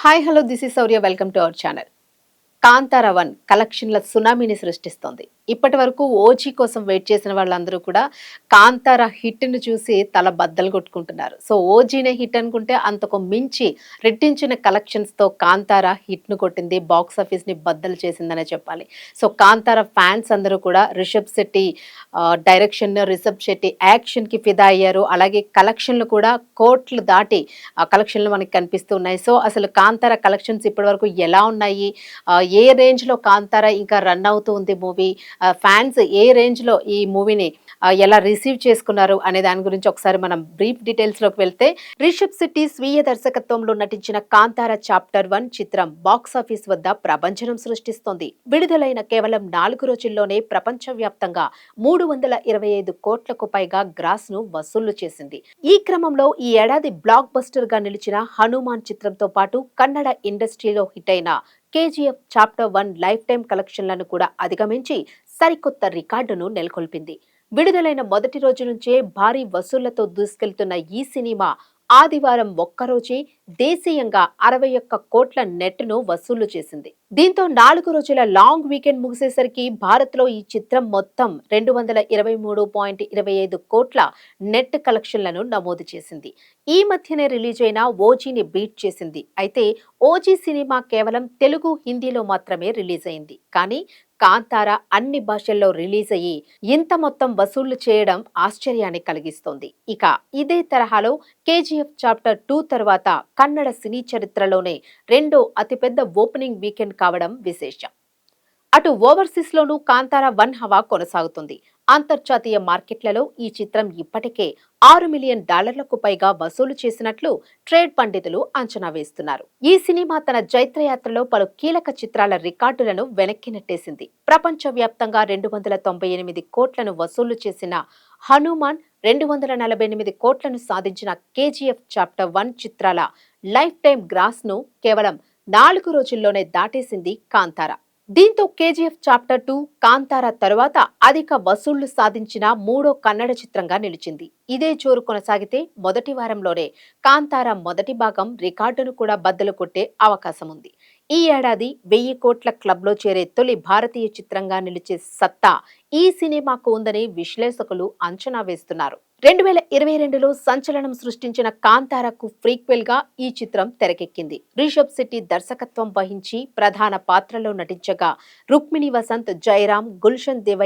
Hi, hello, this is Saurya. Welcome to our channel. కాంతారవన్ కలెక్షన్ల సునామీని సృష్టిస్తోంది ఇప్పటి వరకు ఓజీ కోసం వెయిట్ చేసిన వాళ్ళందరూ కూడా కాంతార హిట్ను చూసి తల బద్దలు కొట్టుకుంటున్నారు సో ఓజీనే హిట్ అనుకుంటే అంతకు మించి రెట్టించిన కలెక్షన్స్తో కాంతార హిట్ను కొట్టింది బాక్స్ ఆఫీస్ని బద్దలు చేసిందనే చెప్పాలి సో కాంతార ఫ్యాన్స్ అందరూ కూడా రిషబ్ శెట్టి డైరెక్షన్ రిషబ్ శెట్టి యాక్షన్కి ఫిదా అయ్యారు అలాగే కలెక్షన్లు కూడా కోట్లు దాటి కలెక్షన్లు మనకి కనిపిస్తున్నాయి సో అసలు కాంతార కలెక్షన్స్ ఇప్పటి వరకు ఎలా ఉన్నాయి ఏ రేంజ్లో కాంతారా ఇంకా రన్ అవుతూ ఉంది మూవీ ఫ్యాన్స్ ఏ రేంజ్లో ఈ మూవీని ఎలా రిసీవ్ చేసుకున్నారు అనే దాని గురించి ఒకసారి మనం బ్రీఫ్ డీటెయిల్స్లోకి వెళ్తే రిషబ్ సిటీ స్వీయ దర్శకత్వంలో నటించిన కాంతార చాప్టర్ వన్ చిత్రం బాక్స్ ఆఫీస్ వద్ద ప్రపంచనం సృష్టిస్తోంది విడుదలైన కేవలం నాలుగు రోజుల్లోనే ప్రపంచవ్యాప్తంగా మూడు వందల ఇరవై ఐదు కోట్లకు పైగా గ్రాస్ ను వసూళ్లు చేసింది ఈ క్రమంలో ఈ ఏడాది బ్లాక్ బస్టర్ గా నిలిచిన హనుమాన్ చిత్రంతో పాటు కన్నడ ఇండస్ట్రీలో హిట్ అయిన KGF chapter one lifetime కలెక్షన్లను కూడా అధిగమించి సరికొత్త రికార్డును నెలకొల్పింది విడుదలైన మొదటి రోజు నుంచే భారీ వసూళ్లతో దూసుకెళ్తున్న ఈ సినిమా ఆదివారం ఒక్కరోజే దేశీయంగా అరవై ఒక్క కోట్ల నెట్ను వసూలు చేసింది దీంతో నాలుగు రోజుల లాంగ్ వీకెండ్ ముగిసేసరికి భారత్లో ఈ చిత్రం మొత్తం రెండు వందల ఇరవై మూడు పాయింట్ ఇరవై ఐదు కోట్ల నెట్ కలెక్షన్లను నమోదు చేసింది ఈ మధ్యనే రిలీజ్ అయిన ఓజీని బీట్ చేసింది అయితే ఓజీ సినిమా కేవలం తెలుగు హిందీలో మాత్రమే రిలీజ్ అయింది కానీ కాంతార అన్ని భాషల్లో రిలీజ్ అయ్యి ఇంత మొత్తం వసూళ్లు చేయడం ఆశ్చర్యాన్ని కలిగిస్తోంది ఇక ఇదే తరహాలో కేజీఎఫ్ చాప్టర్ టూ తర్వాత కన్నడ సినీ చరిత్రలోనే రెండో అతిపెద్ద ఓపెనింగ్ వీకెండ్ కావడం విశేషం అటు ఓవర్సీస్ లోనూ కాంతార వన్ హవా కొనసాగుతుంది అంతర్జాతీయ మార్కెట్లలో ఈ చిత్రం ఇప్పటికే ఆరు మిలియన్ డాలర్లకు పైగా వసూలు చేసినట్లు ట్రేడ్ పండితులు అంచనా వేస్తున్నారు ఈ సినిమా తన జైత్రయాత్రలో పలు కీలక చిత్రాల రికార్డులను వెనక్కి నెట్టేసింది వ్యాప్తంగా రెండు వందల తొంభై ఎనిమిది కోట్లను వసూలు చేసిన హనుమాన్ రెండు వందల నలభై ఎనిమిది కోట్లను సాధించిన కేజీఎఫ్ చాప్టర్ వన్ చిత్రాల లైఫ్ టైం ను కేవలం నాలుగు రోజుల్లోనే దాటేసింది కాంతార దీంతో కేజీఎఫ్ చాప్టర్ టూ కాంతార తరువాత అధిక వసూళ్లు సాధించిన మూడో కన్నడ చిత్రంగా నిలిచింది ఇదే చోరు కొనసాగితే మొదటి వారంలోనే కాంతార మొదటి భాగం రికార్డును కూడా బద్దలు కొట్టే అవకాశం ఉంది ఈ ఏడాది వెయ్యి కోట్ల క్లబ్లో చేరే తొలి భారతీయ చిత్రంగా నిలిచే సత్తా ఈ సినిమాకు ఉందని విశ్లేషకులు అంచనా వేస్తున్నారు రెండు వేల ఇరవై రెండులో సంచలనం సృష్టించిన కాంతారకు గా ఈ చిత్రం తెరకెక్కింది రిషబ్ శెట్టి దర్శకత్వం వహించి ప్రధాన పాత్రలో నటించగా రుక్మిణి వసంత్ జయరాం గుల్షన్ దేవ